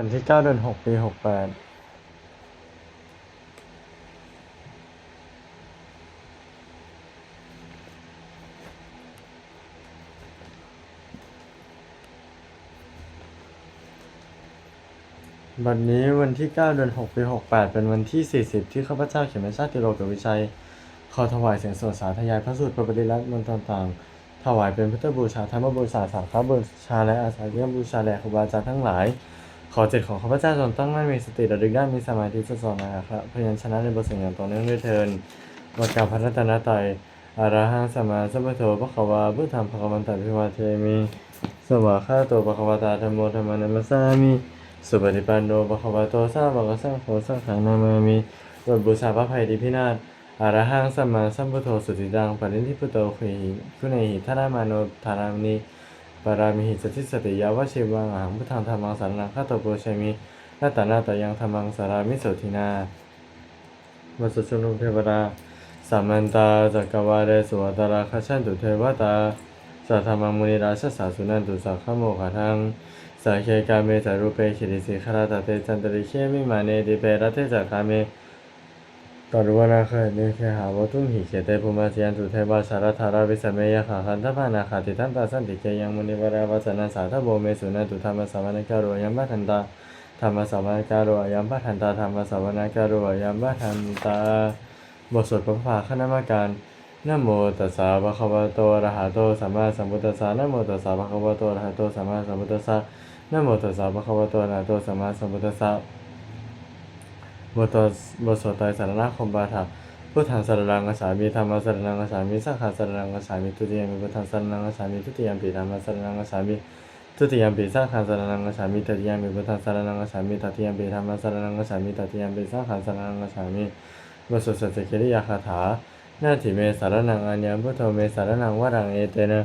วันที่เก้าเดือนหกปีหกแปดวันนี้วันที่เก้าเดือนหกปีหกแปดเป็นวันที่สี่สิบที่ข้าพเจ้าเขียนชาติโลกวิชัย ขอถวายเสียงสวดสาธยายพระสูตรประปริรัตน์มนต์ต่างๆ ถวายเป็นพุทธบูชาธรรมบูชาสังฆบูชาและอาสาฬบูชาแด่ครูบาอาจารย์ทั้งหลาย ขอเจิตของข้าพเจ้าจงตั้งมั่นมีสติระลึกได้มีสมาธิสดสองนะครับพยัญชนะในบทสียงอย่างต่อเนื่องด้วยเทินบทกาพระรัตนตรัยอาระหังสมาสัมพุทโธพระขวาพุทธังพระวันตัพิวาเทมิสวากขาโตพระขวตาธรรมโมธรรมนัมสสามิสุปฏิปันโนพระขวโตสาวกสังโฆสังฆังนามามิบทบูชาพระภัยดีพินาศอารหังสัมมาสัมพุทโธสุติตังปรินิพุโตขีหิคุเนหิทารามาโนธารามิ ปารามิหิสติสติยาวชิวังอหังพุทธังธรรมังสารนังฆาตโปเชมินาตานาตายังธรรมังสารามิโสทินาวัสสุนุเทวดาสัมมันตาจักรวาเรสุวัตราคชันตุเทวตาสัทธรรมังมุนิราชสาสุนันตุสักขโมขทังสาเคกาเมจารุเปขิริสิขราตเตจันตริเคมิมาเนดิเปรัตเตจักาเม ตรุวนาเคยนึกแค่หาว่าตุ้มหิเขเตภูมิเสียนตุเทวาสารธาราวิสเมยขาคันทพานาคาติทันตาสันติเกยังมุนิวราวาสนาสาธโบเมสุนันตุธรรมสาวนาการุยัมบัทันตาธรรมสาวนาการุยมบัทันตาธรรมสาวนาการุยมัทันตาบทสวดพระภาคณาการนโมตัสสะภะคะวะโตอะระหะโตสัมมาสัมพุทธัสสะนโมตัสสะภะคะวะโตอะระหะโตสัมมาสัมพุทธัสสะนโมตัสสะภะคะวะโตอะระหะโตสัมมาสัมพุทธัสสะ บทบทสวดไตรสารณคมบาทาพุทธังสารนังกสามิธรรมสารนังกสามิสังฆสารนังกสามิทุติยมปิพุทธังสารนังกสามิทุติยมปิธรรมสารนังกสามิทุติยมปิสังฆสารนังกสามิตติยมปิพุทธังสารนังกสามิตติยมปิธรรมสารนังกสามิตติยมปิสังฆสารนังกสามิบทสวดสัจจคิริยาคาถาหน้าถิเมสารนังอัญญพุทโธเมสารนังวรังเอเตนะ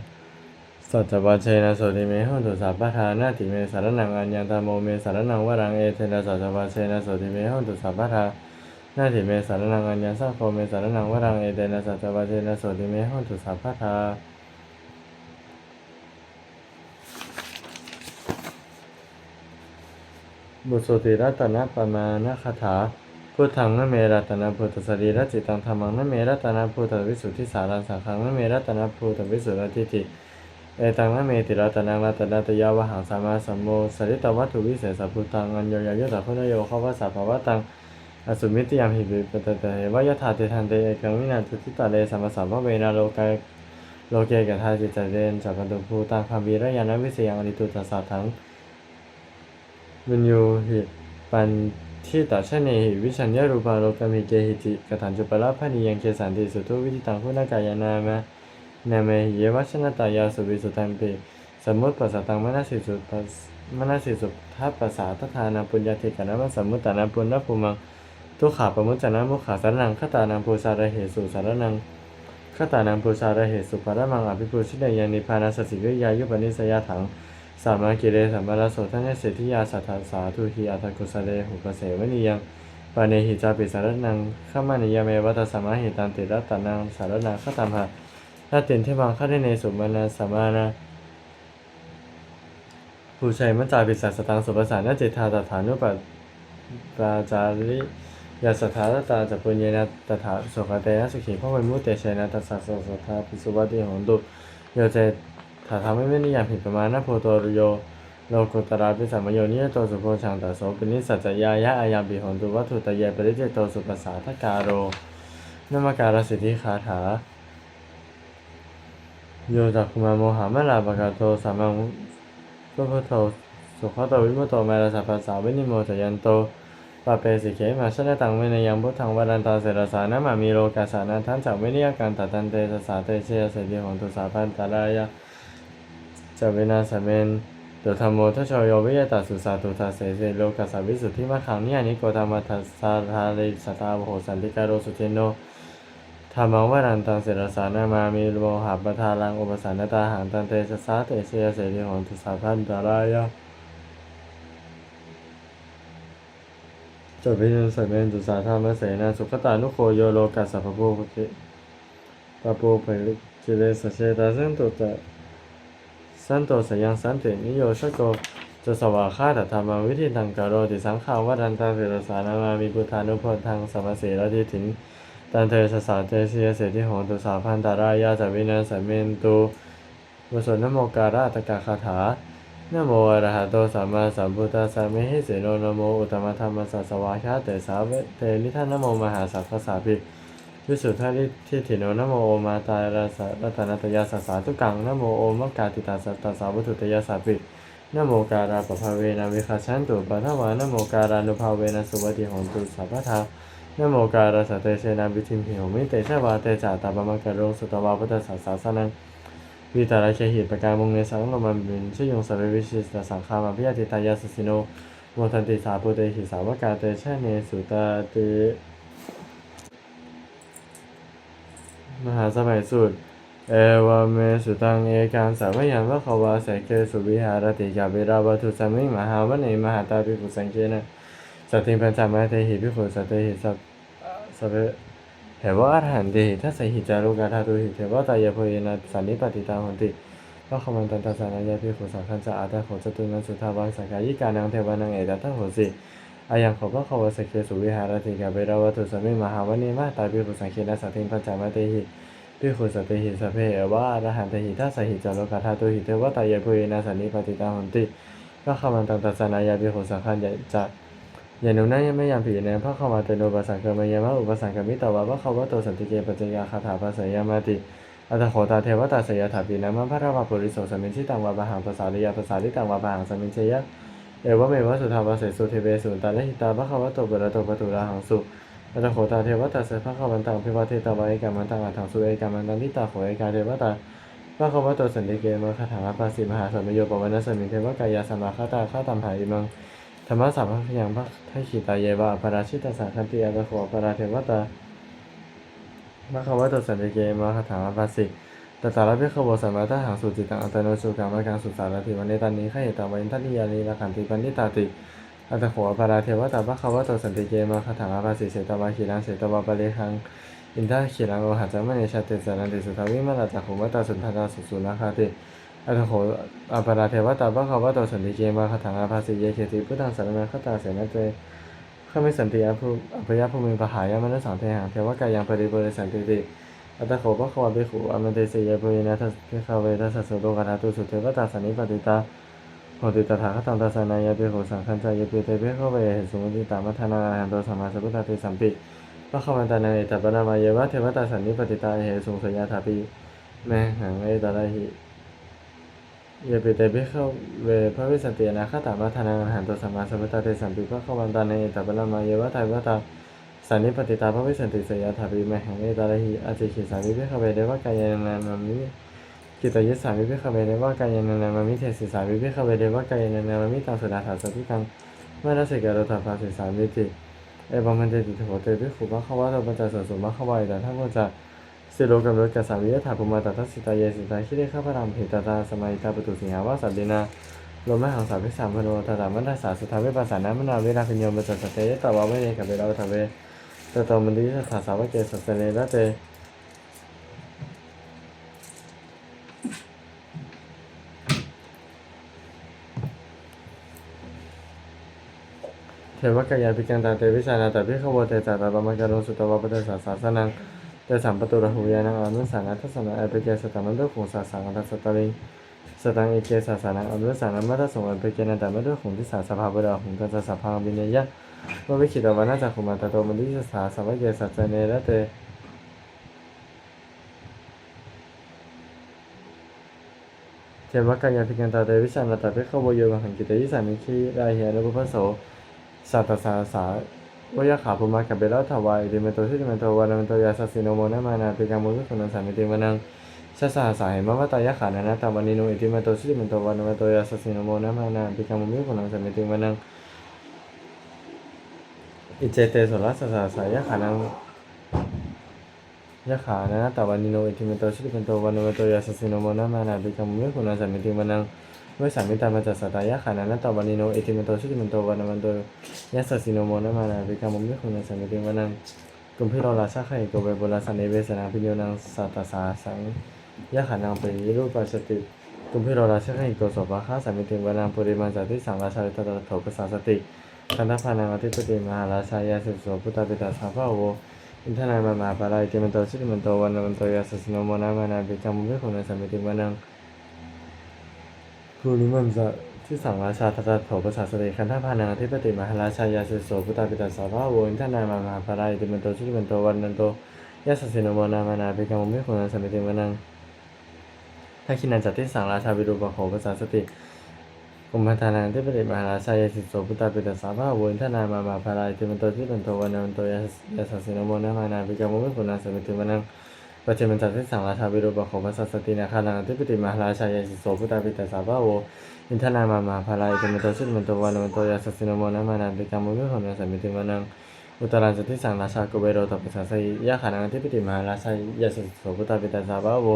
สัจจวัชเชนะโสติเมหันตุสัพพะทานาติเมสารนังอัญญันตโมเมสารนังวรังเอเทนะสัจจวัชเชนะโสติเมหันตุสัพพะทานาติเมสารนังอัญญันสังโฆเมสารนังวรังเอเทนะสัจจวัชเชนะโสติเมหันตุสัพพะทาบุตรสติรัตนปมาณคาถาพุทธังนเมรัตนพุทธสรีรจิตังธรรมังนเมรัตนพุทธวิสุทธิสารังสังฆังนเมรัตนพุทธวิสุทธิทิฏฐิ เอตังนะเมติรัตนังรัตนาตยาวหังสามาสัมโมสริตวัตถุวิเศษสัพพุตังอัญโยยายตาคุณโยขาวาสาภวตังอสุมิติยามหิบิปตตะเหวายถาเตทันเตเอกังวินาทุติตาเลสัมมาสัมภเวนะโลกายโลเกกทาจิตตเรนจักกันตุภูตังคาวีระยานวิเศยังอริตุตัสสะทังวินยูหิปันที่ตัชเนหิวิชัญญารูปาโลกามิเกหิจิกตันจุปละพนิยังเกสันติสุทุวิธิตังคุณากายนามา นเมหิเยวัชนตายาสุวิสุตัมปิสมมุติปัสสตังมนสิสุปัสมนสิสุทัพปัสสาทธานาปุญญาธิกานะมัสสมมุตตานาปุณณภูมังทุกขาปมุจจานามุขาสารังขตานังปูชาระเหสุสารนังขตานังปูชาระเหสุปรมังอภิปุชิเนยานิพานาสสิวิยายุปนิสยาถังสามากิเลสัมมาราโสทันเนเสทิยาสัทธาสาธุหิอัตถกุสเลหุกเสวนิยังปาเนหิจาปิสารนังขมานิยเมวัตสมมาหิตันติรัตตนังสารนังขตามหะ ถ้าเต็นที่บังคับได้ในสุมาณาสมานาผู้ชัยมัจจาปิสัสตังสุปสานาจิตธาตถานุปัตปาจาริยาสถาตาจัปุญเยนะตถาสุขเตนะสุขีพระวิมุตเตชัยนะตัสสะสุสทาปิสุวัติหนตุโยเจถาธรรมไม่นิยามผิดประมาณนะโพโตรโยโลกุตระปิสัมมโยนิยโตสุโพชังตัสโสปินิสัจยายะอายามปิหนตุวัตถุตเยปริเจโตสุปัสาทกาโรนมการสิทธิคาถา โยจักคุมาโมหะมะลาปะกาโตสามังพุทโตสุขโตวิมุตโตมาราสัพพสาวินิโมทยันโตปะเปสิเขมาชนะตังเวเนยังพุทธังวรันตาเสรสานะมามีโลกาสานะทันจักเวนิยการตัดตันเตสสาเตเชยเสติของตุสาพันตารายะจะเวนาสเมนตุธรรมโมทชโยวิยตัสสุสาตุทัสเสเสโลกัสสวิสุทธิมะขังนิยานิโกธรรมทัสสาทาริสตาโหสันติการโรสุเทโน ธรรมังวรันตังเสรสานามามีโมหะประทารังอุปสานตาหังตันเตชะสาเตเชยเสริของทุสาพันตารายะจบพิจารณาเมนตุสาธรรมเสนาสุขตานุโคโยโลกัสสะพะโพภคิปะโปเปริจิเลสเชตาสันตุตะสันโตสยังสันตินิโยชโกจจสวาคาตธรรมวิธีตังกโรติสังขาวัดันตังเสรสานามามีพุทธานุพนทังสัมมสีรติถิน ตันเทสสาเตเสียเสติโหตุสาพันตารายาจาวินัสสเมนตุวสนนโมการะตกาคาถานโมอระหะโตสัมมาสัมพุทธัสสะเมหิเสโนนโมอุตตมธรรมสัสสวาคาเตสาเวเตนิทานนโมมหาสัพพสาภิวิสุทธาทิทิถิโนนโมโอมาตายราสรัตนตยาสัสสาทุกังนโมโอมกาติตาสัตตสาวุตุตยาสาปินโมการาปภาเวนะวิคาชันตุปัทวานโมการานุภาเวนะสุวัติหนตุสัพพทา นโมการาสตเตเสนาบิทิมเหิโหมิเตชะวาเตจาตาปะมะกะโรสุตวาพุทธสัสสาสนังวิตาราเคหิประการมงเนสังโลมันบินชยงสารวิชิตสังฆามาพิยติตายาสสิโนโมทันติสาปุเตหิสาวกาเตชะเนสุตาติมหาสมัยสุดเอวเมสุตังเอกังสาวยันวะขวาเสกเกสุวิหารติกาเบราวัตุสัมิมหาวันเนมหาตาภิกขุสังเกนะ สัตติปัญจมะเตหิภิกขุสัตเตหิสัพสัพเพเหวะอรหันเตหิทัสสหิจารุกาธาตุหิเทวตายะโพเยนะสันนิปติตาหนติพระคมันตันตสานายาภิกขุสังฆัญจะอาตาโขจตุนันสุทาวังสังกายิกานังเทวานังเอตตะโหสิอายังขอพระขวาเสเกสุวิหารติกาเบราวัตุสมิมหาวันเนมาตาภิกขุสังเกนะสัตติปัญจมะเตหิพิขุสติหิสพเพเอวะอรหันตหิทัสสหิจารุกาธาตุหิเทวตายะพุเยนะสันนิปติตาหนติพระขมันตังตัสสานายาพิขุสังขันจะ อย่านุนัยไม่ยามผีในพระเขามาเตโนปัสสังเกมายามะอุปสังกมิตวะพระเขาวะโตสันติเกปัจจยาคาถาปัสสยามาติอัตโขตาเทวตาสยถาปีนามะพระราภปุริโสสมินชิตังวะบาหังภาษาลิยาภาษาลิตังวะบาหังสมินเชยะเอวะเมวะสุทาวะเสสุเทเบสุตาเลหิตาพระเขาวะโตปะระโตปะตุราหังสุอัตโขตาเทวตาเสภะคะวันตังพิวาเทตาวะเอกามันตังอัตถังสุเอกามันตังทิตาโขเอกาเทวตาพระคะวะโตสันติเกมะคาถาภาสีมหาสัมโยปวันะสมิเทวกายาสมาคาตาข้าตัมหาอิมัง ธรรมะสัพพะยังพระทัขิตาเยวะปราชิตาสัคันติอัตโขปราเทวตาพระควะโตสันติเกมะคาถาภาสีตตาลพิขโวสัมมาทหังสุจิตังอัตโนสุกังมะกังสุสารติวันเนตันนี้ข้าเหตาวันทัตติยานีละขันติปันนิตาติอัตโขปราเทวตาภะควะโตสันติเกมาคาถาภาสิเสตวาขีรังเสตวาปะเลหังอินทาขีรังโอหัจจามะเนชาเตสานันติสุทาวิมาลาจักขุมัตตาสุนทานาสุสุนาคาติ อัตโขอปาราเทวตาภะคะวะตสันติเกมาคาถาภาสิเยเคติพุทธังสารนังคตาเสนเตข้าไม่สันติอภุอภยภูมิปหายามนุสังเทหังเทวกายังปริปุริสันติติอัตโขภะควะเบขุอมันเตเสยปุยนะทัสเพคะเวทัสสะโลกาธาตุสุเทวตาสันนิปติตาโหติตถาคตังตัสนายาปิโหสังขันจายปิเตเปเข้าไปเหตุสมุติตามัทนาหันโตสัมมาสัพพุทธติสัมปิพระขมันตานังเอตปนามายาวะเทวตาสันนิปติตาเหตุสุงสยาถาปิแมหังเอตระหิ เยปิเตเปเขาเวพระวิสันตินาคตามัทนาอาหันตสัมมาสัพพุทธาติสัมปิพระขมันตานังเอตปนามาเยวะเทวะตาสันนิปติตาพระวิสันติสยาถาปิมหังเอตระหิอาจิขิสามิเปเขเวเดวะกายานานามิกิตยิสามิพิขเวเดว่ากายนานามามิเทศิสามิพิขเวเดว่ากายนานามามิตังสุดาถาสตุกังมานาสิกาโรถาภาสิสามิติเอบัมมันเตติโถเตพิขุภะคะวะโตปัญจสสุมะขวายแต่ถ้าว่าจะ สิโลกำรถกัสสามิยถาภุมาตทัสสิตาเยสิตาคิเข้าพระรามเพตตาสมัยตาปตุสิงหาวาสัตเดนาลมะหังสาพิสามพโนตตามันตาสาสุทาเวปัสสานามนาเวราพิญโยปัจจสเตยตาวาเวเนกับเวราทาเวตตมันดิสถาสาวเกสัสเนระเตเทวกายาปิกันตาเตวิชานาตพิขวเตจาตาปมการโลสุตวะปเตสาสาสนัง เตสัมปตุระหุยานังอนุสังอัตถสนะเอปิเกสตังมันตุขุงสาสังอัสตริงสตังเอเกสาสานังอนุสังอัมมัตสงอปิเกนันตมันตุขุงทิสาสภาบุดาหุงกันสภาวินยะววิคิตวานาจักขุมาตโตมันดิสสาสาวะเกสัจเนระเตเทวกายาพิกันตาเตวิชานาตพิขโวโยกังหังกิเตยิสามิคีราเหียนุปปโสสัตตสาสา วยขาภูมากับเบลทวายดิเมโตชิดิเมโตวานาเมโตยาสสิโนโมนามานาปิกามุสุนันสามิติมานังชาสาสาเหมะวตายะขานานาตาวันิโนอิติเมโตชิดิเมโตวานาเมโตยาสสิโนโมนามานาปิกามุสุนันสามิติมานังอิเจเตโสรัสสาสายะขานังยะขานานตาวันิโนอิติเมโตชิดิเมโตวานาเมโตยาสสิโนโมนามานาปิกามุสุนันสามิติมานัง เมื่อสามิตามาจัสสตายะขานานัตตวานิโนเอติเมโตชิติเมโตวานามันโตยัสสสิโนโมนามานาปิกามุมิคุนัสมิติวานังกุมพิโรลาชาไคโกเวโบราสันเนเวสนาพิโยนังสัตตสาสังยะขานังเปยิรูปัสติตุมพิโรราชกิโกศปะข้าสามิติวนาปุริมาจาติสังราชาวิตตโถปสาสติคันธพานังอธิปติมหาราชายาสิโสพุทธปิตาสาภาโวอินทนายมามาปาราอิติมันโตชิติมันโตวันมันโตยาสสิโนโมนามานาบิกัมมุเวขุนาสามิติวานัง ภูริมัมจะที่สังราชาตตโถปสาสติคันธพานังอธิปติมหาราชายาสิโสพุทธปิตาสาภาโวินทานายมามาปาราอิติมันโตชิติมันโตวันมันโตยาสสินโมนามานาบิกัมมุเวขุนาสามิติวนานังถ้าคินันจัตติสังราชาวิรูปโขภาษาสติกุมพันานังที่ปฏิมหาราชายาสิโสพุตตาปิตาสาภาวุนทานามามาภารายติมันโตที่มันโตวันนันโตยาสสสินโมนามานาปิกามุมิปุนาสมิติมันนัง ปัจเจมันจัตติสังราชาวิรูปโขภาษาสตินาคานังที่ปฏิมหาราชายาสิโสพุตตาปิตาสาภาวุอินทนามามาภารายติมันโตที่มันโตวันนันโตยาสสินโมนามานาปิกามุมิปุนาสมิติมันนังอุตรันจัตติสังราชากุเบโรตปัสสะสยยะขานังที่ปฏิมหาราชายาสิโสพุตตาปิตาสาภาวุ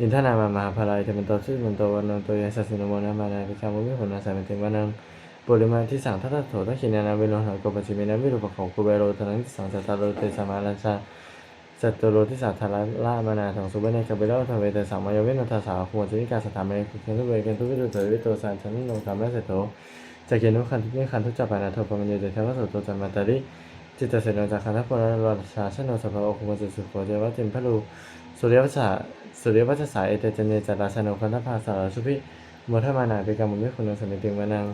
อินทนามามาภารายเทมันโตชื่อมันโตวันมันโตยสัสสินโมนามานาพิคามุมิผลนาสามิติวันังปุริมาที่สังทัตโถทัคินานาเวโรหะโกปัจจิเมนะวิรูปของกุเบโรทนังสังจัตตาโรเตสมาราชา จัตตโรที่สัทธาละมานาของสุเบเนกเบโรทเวเตสังมายเวนัทสาขวจินิกาสถาเมคุเคนทุเวเกนทุวิรุเตวิโตสันชันนงคามัสโตจะเกนุขันทุเกขันทุจัปานาโทปมัญโยเจเทวสุโตจัมมาตาริจิตเสนจากขันธปรราชาชนสภาโอคุมจิสุโขเจวะติมพะลูสุริยวัชสุริยวัชสายเอเตเจเนจัตราชนคันธภาสารชุพิโมทมานาเปกามุมิคุณสมิติวานัง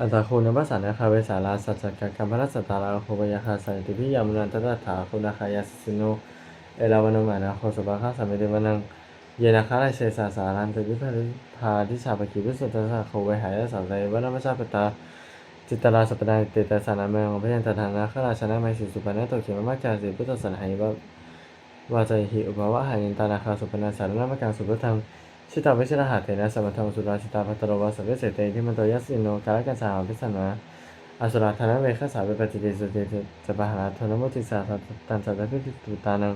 อัตตาคุณนภัสสานาคาเวสาราสัจจกกัมพรัสสตาราโคปยาคาสันติพิยามุนันตตถาคุณาคายาสสิโนเอลาวโนมานาโคสบาคาสมิติวานังเยนาคาไลเสสาสารันติพิพาทิชาปกิวิสุตตะโคเวหายสัมไตวนามชาปตาจิตตราสัปดาเตตาสานาเมของพระยันตถานะข้าราชนะไมสิสุปนะโตเขียนมากจาสิพุทธสันหายว่าวาใจหิอุปวะหายันตานาคาสุปนาสารนามกังสุปธรรม ชิตาวิชิรหัตเถนะสมัทงสุราชิตาพัตโรวาสเวเสเตที่มันโตยัสสิโนกาลกันสาวิสนนะอสุราธนเวคสาเวปจิติสุเตจะปะหาธนมุติสาตันสัตพิตุตานัง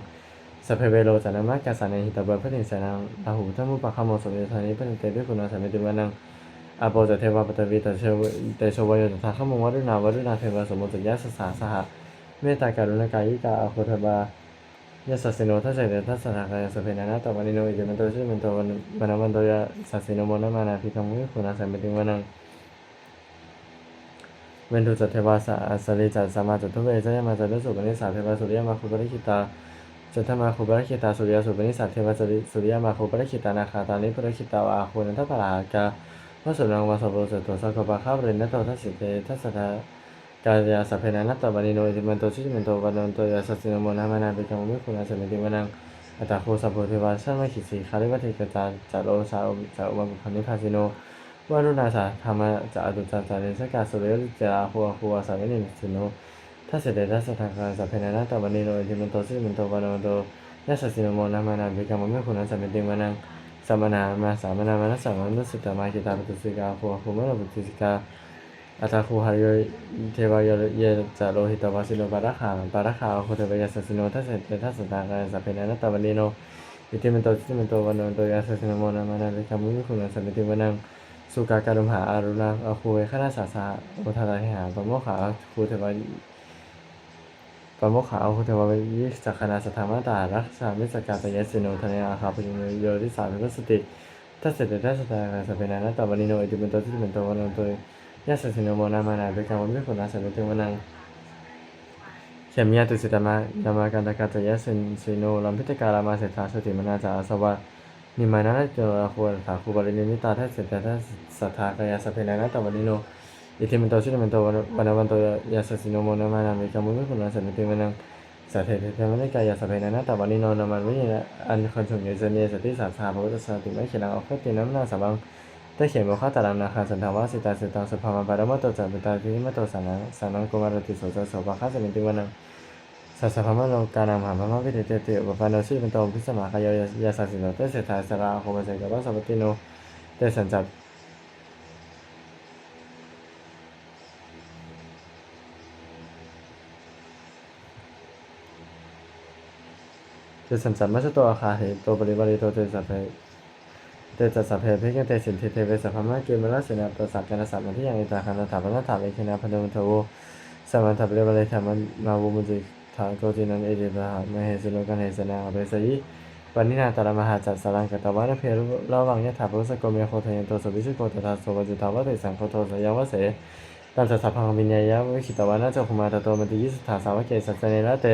สัพเพเวโลจานามากาสานัหิตาเบพระเถรสนังลาหูทัมุปะขโมสมิธานิพระเตวิคุณาสมิติวานังอาโปจะเทวาปตวีตเชวเตโชวายตถาขมงวรุณาวรุณาเทวาสมุตยะสสาสหะเมตตาการุณกายิกาอโคทบา ยะสัสสิโนทัสเสเตทัสสะกายสเพนะนะตวันนิโนอิจิมันโตชิมันโตวันวันวันโตยะสัสสิโนโมนะมานาภิกขมุขคุณาสัมปติวันังเวนทุจเทวาสะอสริจัสมาจตุเวจยมาจตุสุปนิสาเทวาสุริยมาคุปริคิตาจัตมาคุปริคิตาสุริยสุปนิสาเทวาสุริยมาคุปริคิตานาคาตานิปริคิตาวาโคนันทปรากาวสุนังวาสโรสตัวสกปะข้าวเรนนัตโตทัสสิเตทัสสะ กายาสัพเพนันนัตตวานิโนอิมันโตชิมันโตวันนโตยาสัสสินโมนามานาเปกัมมิคุณาสมิติวานังอัตตาโคสัพโพเทวาชันมขิสีคาริวัติกจาจารโรสาจาอุมาบุคนิพาสิโนวารุณาสาธรรมจาอดุจารจานิสกาสุเรจาหัวหัวสามินิสิโนทัสเสเตทัสสะทางกาสัพเพนันนัตตวานิโนอิมันโตชิมันโตวันนโตยาสัสสินโมนามานาเปกัมมิคุณาสมิติวานังสัมนามาสามนามานัสสามันุสิตามากิตาปตุสิกาภูภูมโนปตุสิกา อัตาภูหายเทวายเยจาโลหิตวาสิโนปาระขาปาระขาโคเทวายาสสิโนทัสเสตทัสสตากายสัพเพนันตวันนิโนอิติมันโตจิมันโตวันโนโตยาสสิโนโมนามานาลิกามุนิคุณสัมมิติวนังสุกาการุมหาอารุณาอคูเวขณาสาสาโอทาราหาปโมขาคูเทวายปโมขาวพุทธววิสักนาสธรรมตารักษามิสกาตยสิโนทนอาคาปยุโยทิสามิสติทัสเสตทัสตาสเปนานาตวันนิโนอิติมันโตทิมันโตวันโต ยาสสิโนโมนามานาเบกังวัมิคุนาสเปติวันังเขมยาตุสิตามายามากันตกาตยสินสิโนลัมพิตการามาเสถาสติมนาจาสวะนิมานาโจอาคูถาคูบาลินิมิตาทัสเสตทัสสัทธากายสเปนานาตวันนิโนอิติมันโตชิมันโตวันวันโตยาสสิโนโมนามานามิกามุมิคุณนาสันติมันังสัตเถเทมันได้กายาสเพนันตวันนิโนนามันวิญญาอันคนสมเยเจเนสติสาสาพระพุทธสติไม่เขียนเอาข้อตีน้ำนาสับัง ได้เขียนบอกข้าตารางนาคาสันทาวาสิตาสิตังสุภามาบารมโตจัปิตาทิมโตสานังสานังกุมารติโสจโสภะข้าสมิติวันังสัสสะพมโลกานังมหาพมวิเตเตติอุปปานโนชิมันโตพิสมาคายยาสัสสิโนเตเสถาสราโคมเสกวัสสปติโนเตสันจัตเจสันสัมมาชโตอาคาเหตโตปริวาริโตเตสัพเพ เตจัสสัพเพเพกันเตสินเทเทเวสัพพมะเกมรัสเสนาตัวสักกันสัมมันที่ยังอิตาคันตถาปนถาเวคินาพนมทโวสัมมันทัพเรวะเลธรรมมาวุมุจิถาโกตินันเอเดบะหามเหสุโลกันเหสนาอเบสยิปณินาตารมหาจัตสรังกตวานเพรุระวังยะถาพุสโกเมโคทยันโตสวิสุโกตถาโสวจุตาวะเตสังโคโทสยาวะเสตันสสะพังวิญญายะวิขิตวานาจโคมาตโตมติยิสถาสาวะเกสัสเนระเต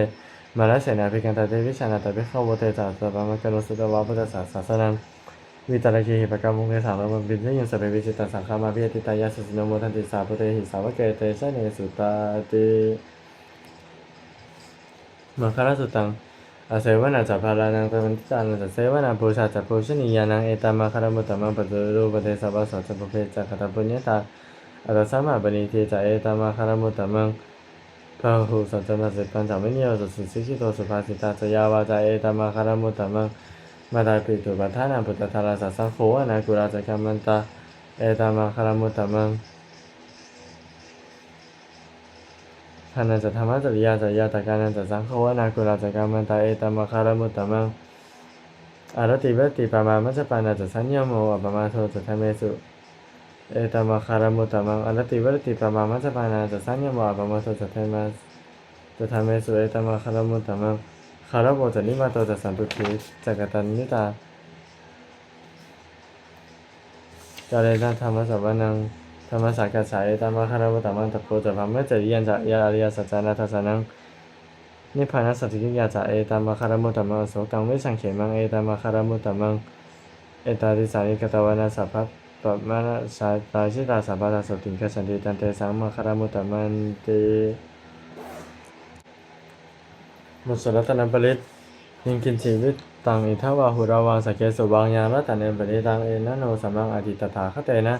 มาลเสนาภิกันตเตวิชานาตเปขาวเตจัตตะปะมะกะโนสุตวะพุทธศาสสนัง วิตาลเคหิปกรรมมุงเกสามะบินยสเปวิจิตาสังฆามาพิยติตายาสุสนโมทันติสาพุเตหิสาวะเกเตชะเนสุตาติมังคารสุตังอาเสวนาจัพพารานังตมันตานังเสวนาปูชาจัพปูชนียานังเอตามาคารมุตตมังปะตุรูปเตสัพพะสัจจเพจักตปุญญตาอัตสัมมาปณิทิจาเอตามาคารมุตตมังพระหูสัจจนะสิปัญจวิญญาณสุสิสิโตสุภาสิตาจยาวาจาเอตามาคารมุตตมัง มาตาปิตุปัฏฐานังพุทธทาราสัสสังโฆนาคุราจักรมันตาเอตามาคารมุตตะมังทานันจะธรรมะจริยาจริยาตาการนันจะสังโฆนาคุราจักรมันตาเอตามาคารมุตตะมังอารติเวติปามามัจจปานาจะสัญญโมอปมาโทจะทะเมสุเอตามาคารมุตตะมังอารติเวติปามามัจจปานาจะสัญญโมอปมาโทจะทะเมจะทะเมสุเอตามาคารมุตตะมัง คาราโบจะนิมาโตจะสันตุขีจักตันนิตาจาเรนธรรมสัพพนังธรรมสักกัสายตามะคารโบตามันตะโพจะพัมเมจริยันจะยาอริยสัจจานาทัสนังนิพพานัสสติกิยาจะเอตามะคารโมตมังโสกังเวสังเขมังเอตามะคารโมตมังเอตาติสานิกตวานาสัพพะปะมานะสาตาชิตาสัพพะสติงคสันติตันเตสังมะคารโมตมันเต มุสรัตนันปริตยิงกินชีวิตตังอิทาวาหุราวาสเกสุบางยานรัตนันปริตังเอนะโนสัมมังอดิตถาคเตนะ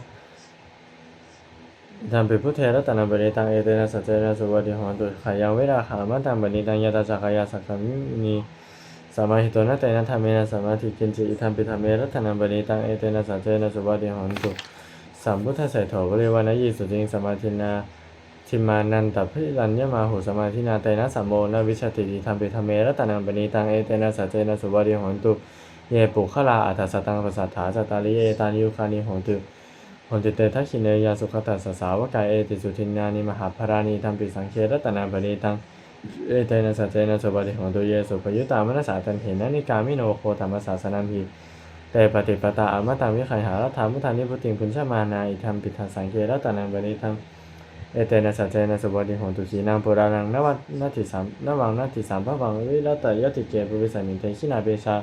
ธรรมปิพุทเทรัตนันปริตังเอเตนะสัจเจนะสุวัติหอนตุขยังเวราขามันตังปณิตังยตาจักยาสักขมินีสมาหิตนะเตนะธรรมเมนะสมาธิกินจิอิธรรมปิธรรมเมรัตนันปริตังเอเตนะสัจเจนะสุวัติหอนตุสัมพุทธใส่โถบริวานะยีสุจิงสมาธินา ทิมานันตพิรัญญมาหุสมาธินาเตนะสัมโมนวิชติติธรรมปิธรรมเมรัตนังปณีตังเอเตนะสัจเจนะสุวาริหนตุเยปุขลาอัฏฐสตังปัสสัทธาจตาริเอตานิยุคานิหนตุหนติเตทักขิเนยาสุขตัสสาวกายเอติสุทินานิมหาภารานิธรรมปิสังเครัตนังปณีตังเอเตนะสัจเจนะสุวาริหนตุเยสุปยุตตามนัสสาตันเถนนิกามิโนโคธรรมศาสนัมพีเตปฏิปตาอมตังวิขัยหารัฐามุทานิพุติงพุญชมานาอิธรรมปิทังสังเครัตนังปณีตัง เอเตนะสัจเจนะสุบดิหงตุสีนางปุรานังนวัตนาติสามนวังนาติสามพระวังวิรัตยติเกปุวิสัยมินเทชินาเบชา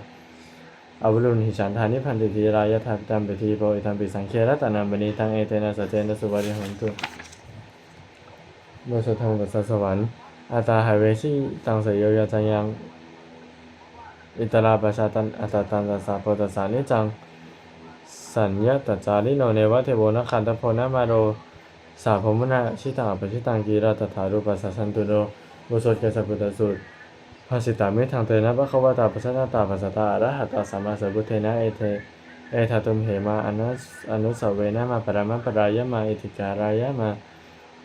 อวุลุนหิฉันธานิพันติทีรายทัตตัมปิทีโพอิทัมปิสังเครัตนัมบณีทังเอเตนะสัจเจนะสุบดิหงตุโมสธรรมปัสสวรรค์อาตาหายเวชิตังสยโยยจังยังอิตราปชาตันอัตตันตัสสะโพตัสสานิจังสัญญาตจาริโนเนวะเทโวนะขันตโพนะมาโร สาพมุนาชิตังปชิตังกีราตถารูปัสสะสันตุโนบุสดเกสปุตสูตรภาสิตามิทังเตนะปะควตาปัสสนาตาปัสสตาระหะตาสัมมาสัมพุทเทนะเอเทเอทาตุมเหมาอนุอนุสเวนะมาปรามะปรายะมาอิติการายะมา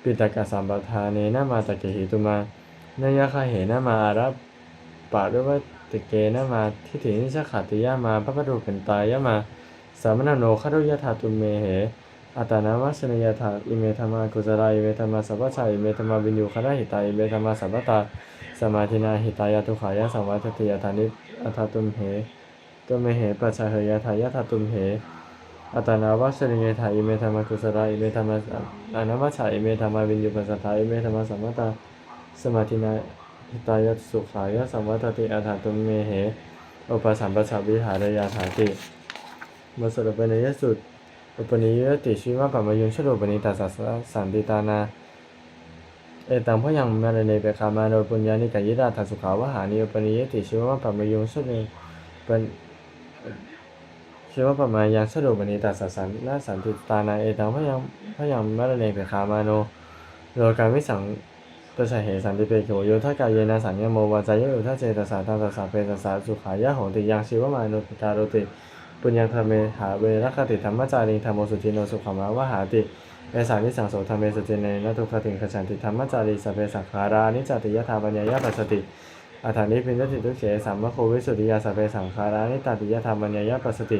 ปิตกะสัมปทาเนนะมาตะเกหิตุมานยะคะเหนะมาอาระปะด้วยวติเกนะมาทิฏฐินิชขติยะมาพระปะดูเป็นตายะมาสามนโนคดุยะธาตุเมเห อัตานามะสนยถาอิเมธรรมากุจราอิเมธรรมาสัพพชาอิเมธรรมาวินยูคณะหิตาอิเมธรรมาสัพพตาสมาธินาหิตายะทุขายะสังวัตติยธานิอัตตุมเหตุเมเหปัจฉเหยทายะทัตุมเหอัตานาวะสนยถาอิเมธรรมากุจราอิเมธรรมาอานามะชาอิเมธรรมาวินยูปัสสทาอิเมธรรมาสัพพตาสมาธินาหิตายะสุขายะสังวัตติอัตตุมเมเหอุปสัมปชาวิหารยาถาติมาสรุปในยสุด อุปนิยติชีวะปัมมยุงชโลปนิตัสสสันติตานา เอตังพยังมาเนเปคามาโนปุญญานิกายิราทัสุขาวหานิอุปนิยติชีวะปัมมยุงชโลเป็นชีวะปัมยังชโลปนิตัสสะสันนาสันติตานาเอตังพยังพยังมาเนเปคามาโนโลกามิสังตัสเหสันติเปโขโยทากายเยนะสัญญโมวาจายโยทาเจตสาตังตัสสะเปตัสสะสุขายะโหติยังชีวะมานุปตาโรติ ปุญญังธรรมเมหาเวรคติธรรมจาริงธรรมโมสุจิโนสุขมาวหาติเอสานิสังโสธรรมเมสุจิเนนทุกขติงขฉันติธรรมจารีสพเพสังขารานิจติยถาปัญญายาปัสสติอัฏฐานิพินทติทุเขสัมมโควิสุทธิยาสพเพสังขารานิตติยถาปัญญายาปัสสติ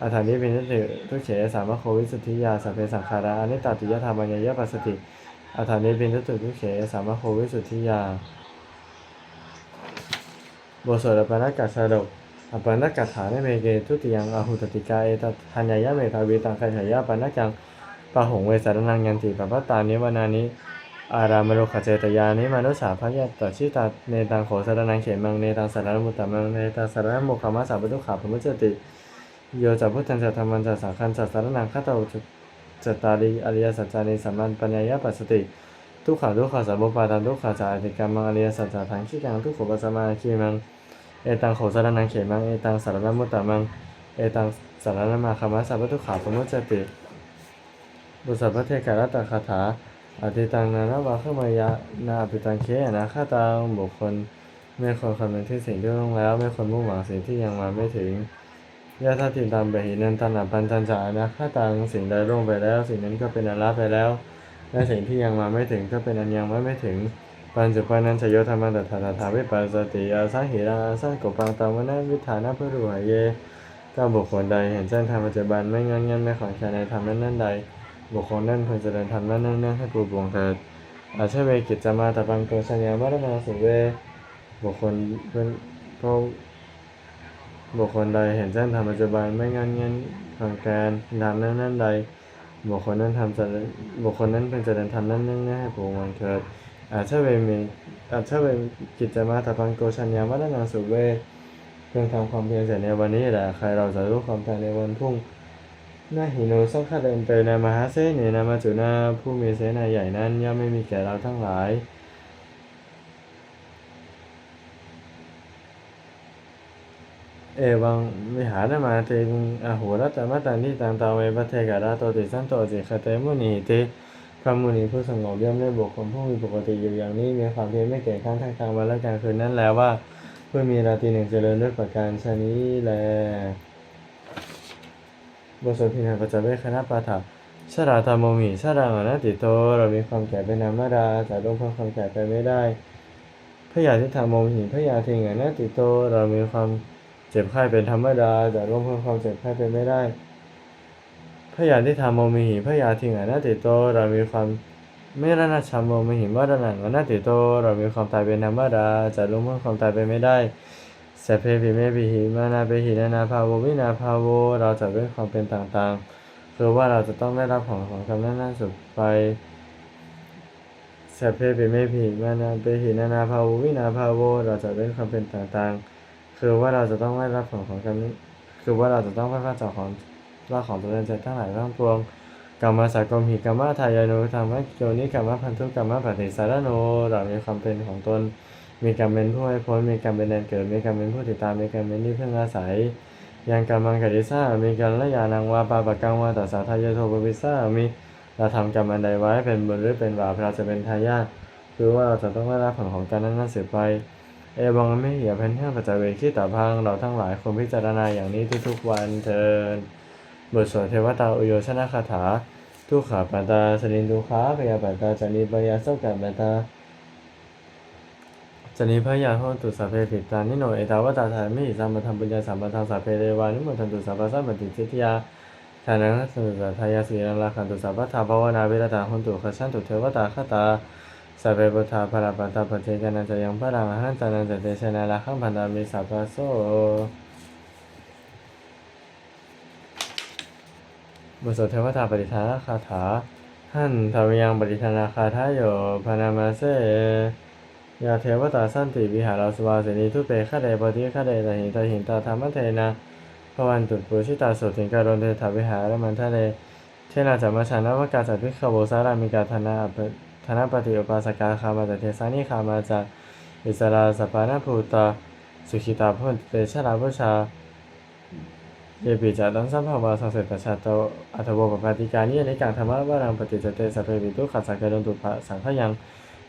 อัฏฐานิพินทติทุเขสัมมโควิสุทธิยาสพเพสังขารานิตติยถาปัญญายาปัสสติอัฏฐานิพินทติทุเขสัมมโควิสุทธิยาบทสวดปนกัสสะดก อปนกัถาในเมเกทุติยังอหุตติกาเอตทัญญายะเมทาวีตังคายายะปันกังปะหงเวสารนังยันติปะปะตานิวนานิอารามโรขเจตยานิมนุสาพยะตชิตาเนตังโขสารนังเขมังเนตังสารมุตตมังเนตังสารมุขมัสสะปุตุขาพมุจติโยจะพุทธันจะธรรมันจะสังฆันจะสารนังข้าตาจตาริอริยสัจจานิสัมมันปัญญายปัสสติทุกขาทุกขาสัพพปาตันทุกขาจาอติกรรมังอริยสัจจาทังขี้กังทุกขปัสสมาคีมัง เอตังโขสารนังเขมัง เอตังสารนมุตตะมัง เอตังสารนมาคามัสสะพุทุกขาพมุจติ บุษพเทการตคาถาอติตังนานวาขึ้มายะนาปิตังเคนะข้าตังบุคคลไม่ควรคำนึงที่สิ่งที่ล่วงแล้ว ไม่ควรมุ่งหวังสิ่งที่ยังมาไม่ถึงยะทัตติตังเบหินันตันอปันจันจานะข้าตังสิ่งใดล่วงไปแล้ว สิ่งนั้นก็เป็นอันละไปแล้ว และสิ่งที่ยังมาไม่ถึงก็เป็นอันยังไม่ไม่ถึง ปัญจุปานันชโยธรรมันตถาตถาวิปัสสติอาสาหิรังอาสากปังตามวนาวิธานะเพื่อรูหายเยก็บุคคลใดเห็นแจ้งธรรมปัจจุบันไม่งอนงันไม่ขอนแคลนในธรรมนั้นนั้นใด บุคคลนั้นพึงเจริญธรรมนั้นนั้นนั้นให้ปูบวงเถิดอาชเวกิจจามาตปังโกชัญญาวัฒนาสุเวบุคคลเป็นเพราะบุคคลใดเห็นแจ้งธรรมปัจจุบันไม่งอนเงันทางการทำนั้นนั้นใด บุคคลนั้นทำจะบุคคลนั้นเป็นเจริญธรรมนั้นนั้นให้ปวงวันเกิด อาชเวมีอาชเวกิจจามาตพังโกชัญญาวัฒนาสุเวเพียงทำความเพียรเสร็จในวันนี้แหละใครเราจะรู้ความตายในวันพรุ่งนาหิโนสังฆเดินเตนามหาเสนีนามาจุนาผู้มีเสนาใหญ่นั้นย่อมไม่มีแก่เราทั้งหลายเอวังวิหารมาเตงอโหรัตมตันที่ตังตาเวปเทกาลาโตติสันโตจิคเตมุนีเต พระมุนีผู้สงบย่อมได้บุคคลผู้มีปกติอยู่อย่างนี้มีความเพียรไม่เก่งข้างทางกลางวันและกลางคืนนั้นแล้วว่าเพื่อมีราตรีหนึ่งเจริญด้วยประการชนี้แลบทสวดพินาปัจจเวคณะปาถาชราธรรมมมิชราอนัตติโต เรามีความแก่เป็นธรรมดาจะล่วงพ้นความแก่ไปไม่ได้พยาธิธรรมโมหิพยาธิงอนัตติโต เรามีความเจ็บไข้เป็นธรรมดาแต่ร่วมเพิ่มความเจ็บไข้เป็นไม่ได้ พยาธิธรรมโมมิหิพยาธิงอนัตติโต เรามีความไม่รณะชัมโมมิหิมรณะอนัตติโต เรามีความตายเป็นธรรมดาจะร่วมเพิ่มความตายเป็นไม่ได้สัพเพปิเมปิหิมานาเปหินานาภาโววินาภาโว เราจะเป็นความเป็นต่างๆคือว่าเราจะต้องได้รับของของคำนั้นนั้นสุดไปสัพเพปิเมปิมานาเปหินานาภาโววินาภาโว เราจะเป็นความเป็นต่างๆคือว่าเราจะต้องได้รับของของคำนี้ คือว่าเราจะต้องได้รับจากของ ว่าของตัวเองใจทั้งหลายทั้งปวงกรรมสากรมหิกรรมทายานุธรรมะโยนิกรรมพันธุกรรมปฏิสารโนเรามีความเป็นของตน มีกรรมเป็นผู้ให้พ้น มีกรรมเป็นแดนเกิด มีกรรมเป็นผู้ติดตาม มีกรรมเป็นที่เพึ่งอาศัย ยังกรรมังกติซ่ามีการละยานังวาปาปะกังวาตัสสะทายโทปวิซ่ามีเราทำกรรมอันใดไว้เป็นบุญหรือเป็นบาปเราจะเป็นทายาทคือว่าเราจะต้องได้รับผลของการนั้นนั้นเสียไป เอวังไม่เหี่ยเพันเที่ยงปัจจเวคิตาพังเราทั้งหลายควรพิจารณาอย่างนี้ทุกๆวันเทิน บทสวดเทวตาอุโยชนะคาถา ทุกขาปัตตาสรินทุขาพยาปัตตาจานิปยาสกัปปัตตาจนิพยาโหตุสัพเพปิตานิโนเอตาวตาธามิสัมปทัมปุญญาสัมปทังสัพเพเทวานิโมทันตุสัพพะสัมปติทิทยาฐานังสัตตทายาสีรังราคันตุสัพพะทาภาวนาเวรตาโหตุขชันตุเทวตาคตาสัพเพปุทธาภราปัตตาปเจกานันจะยังพระรังหันตานันจะเตชนะราคังพันธามิสัพพะโส บทสวดเทวตาปฏิทาคาถาหันทวยังปฏิทานาคาทายโยพานามาเสยาเทวตาสันติวิหารสวาสินีทุเปฆะเดปฏิฆะเดตหินตหินตาธรรมเทนะพวันตุปุชิตาสุถิงการนเทถาวิหารมันทะเลเทนาจัมมชานวกาจัตวิขโวสารามิกาธนาธนปฏิอุปาสกาคามาจเทสานิคามาจาอิสราสปานาภูตาสุขิตาพุทธเตชะลาพุชา เยปิจาดังสัมภาวาสังเสตชาโตอัตโวปปาติกานิยนิกังธรรมะวารังปฏิจเตสัพเพวิตุขัสสะเกดนตุภะสังขยัง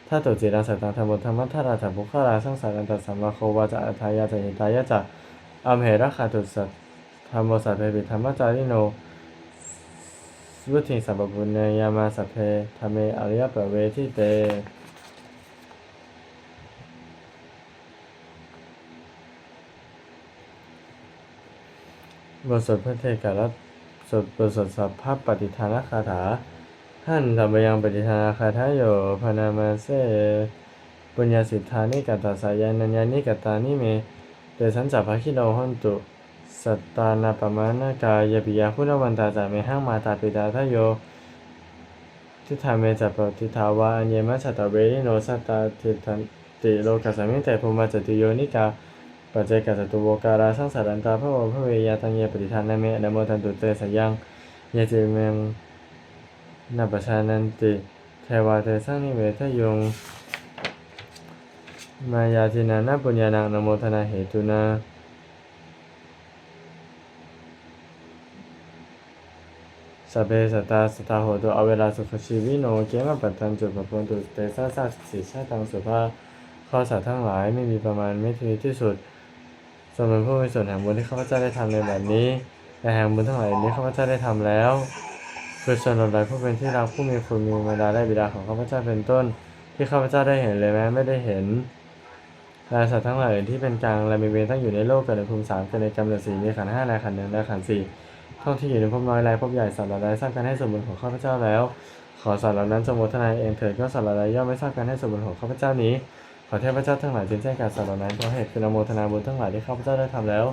ถ้าตุจิรังสัตตังธรรมธรรมะทาราจับุคาราสังสารันตสัมมาโควาจะอัทายาจะหิตายะจะอัมเหระคาตุสัตธรรมสัพเพปิธรรมจาริโนวุติสัพพุญเนยามาสัพเพธรรมเมอริยปเวทิเต บทสวดพระเทกาลสวดบทสวดสัพพะปฏิทานคาถา ท่านธรรมยังปฏิทานคาถาโยพนามาเสปุญญาสิทธานิกตาสายันัญญานิกตานิเมเดชันจับพะคิโนหนตุสัตตานาปมานากายปิยาพุทธวันตาจาเมหังมาตาปิตาทโยทิฏฐาเมจัปปทิทาวาอัญเยมัสสตเวริโนสัตตาทิทันติโลกัสสมิงแต่ภูมิจติโยนิกา ปัจเจกสสตุโวการาสังสารันตาพระวพระเวยาตังเยปฏิทานนาเมอนโมทันตุเตสยังเยจิเมงนัปปชานันติเทวาเตสังนิเวทยงมายาทินานาปุญญานังนโมทนาเหตุนาสัพเพสัตตาสตาโหตุอเวลาสุขชีวิโนเกมปัตตันจุปปุนตุเตสะสัสสิชาตังสุภาข้อสัตว์ทั้งหลายไม่มีประมาณไม่ทีที่สุด สมเป็นผู้มีส่วนแห่งบุญที่ข้าพเจ้าได้ทำในแบบนี้แต่แห่งบุญทั้งหลายนี้ข้าพเจ้าได้ทำแล้วคือส่วนหลายผู้เป็นที่รักผู้มีคุณมีมารดาและบิดาของข้าพเจ้าเป็นต้น ที่ข้าพเจ้าได้เห็นเลยแม้ไม่ได้เห็นและสัตว์ทั้งหลายที่เป็นกลางและมีเวรตั้งอยู่ในโลกเกิดในภูมิสามเกิดในกำเนิดสี่มีขันห้าและขันหนึ่งและขันสี่ท่องที่อยู่ในภพน้อยและภพใหญ่สัตว์หลาใดสร้างการให้สมบูรณ์ของข้าพเจ้าแล้ว ขอสัตว์เหล่านั้นจงโมทนาเองเถิดก็สัตว์หลาใดย่อมไม่ทราบการให้สมบูรณ์ของข้าพเจ้านี้ ขอเทพเจ้าทั้งหลายจงแจ้งแก่สัตว์เหล่านั้นเพราะเหตุคืออนุโมทนาบุญทั้งหลายที่ข้าพเจ้าได้ทำแล้ว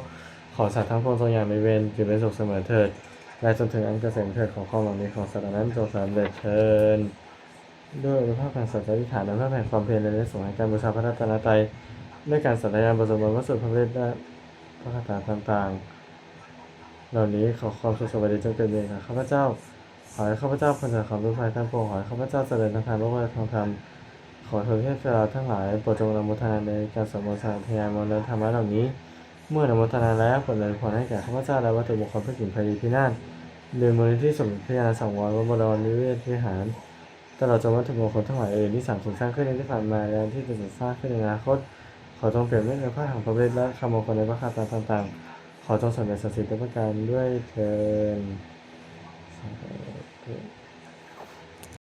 ขอสัตว์ทั้งปวงทรงอย่างมีเวรอยู่เป็นสุขเสมอเถิดและจนถึงอันเกษมเถิดของความหวังดีของสัตว์เหล่านั้นจงสำเร็จเถิดด้วยอนุภาพแห่งสัจจะทิฏฐานอนุภาพแห่งความเพียรและในสงฆ์แห่งการบูชาพระรัตนตรัยด้วยการสัตยายบทสวดมนต์พระสุภพระเวทและพระคาถาต่างๆ เหล่านี้ขอความสุขสวัสดีจงเกิดมีแก่ข้าพเจ้าขอให้ข้าพเจ้าพ้นจากความทุกข์ภัยทั้งปวงขอให้ข้าพเจ้าเจริญทางทางโลกและทางธรรม ขอเถิดเทพเจ้าทั้งหลายโปรดจงนุโมทนาในการสวดมนต์สาธยายมนต์ธรรมะเหล่านี้ เมื่อนุโมทนาแล้วผลเลยผลให้แก่ข้าพเจ้าและวัตถุมงคลเพื่อกิ่งไพรีพินาศโดยมูลนิธิสมเด็จพระยาสังวรวัดบรมนิเวศวิหารตลอดจนวัตถุมงคลทั้งหลายอื่นที่สั่งสมสร้างขึ้นในที่ผ่านมาและที่จะสร้างขึ้นในอนาคต ขอจงเปลี่ยนเมตในพระหังพระเวทและคำมงคลในพระคาถาต่างๆ ขอจงสำเร็จศักดิ์สิทธิ์ทุกประการด้วยเถิดสาธุ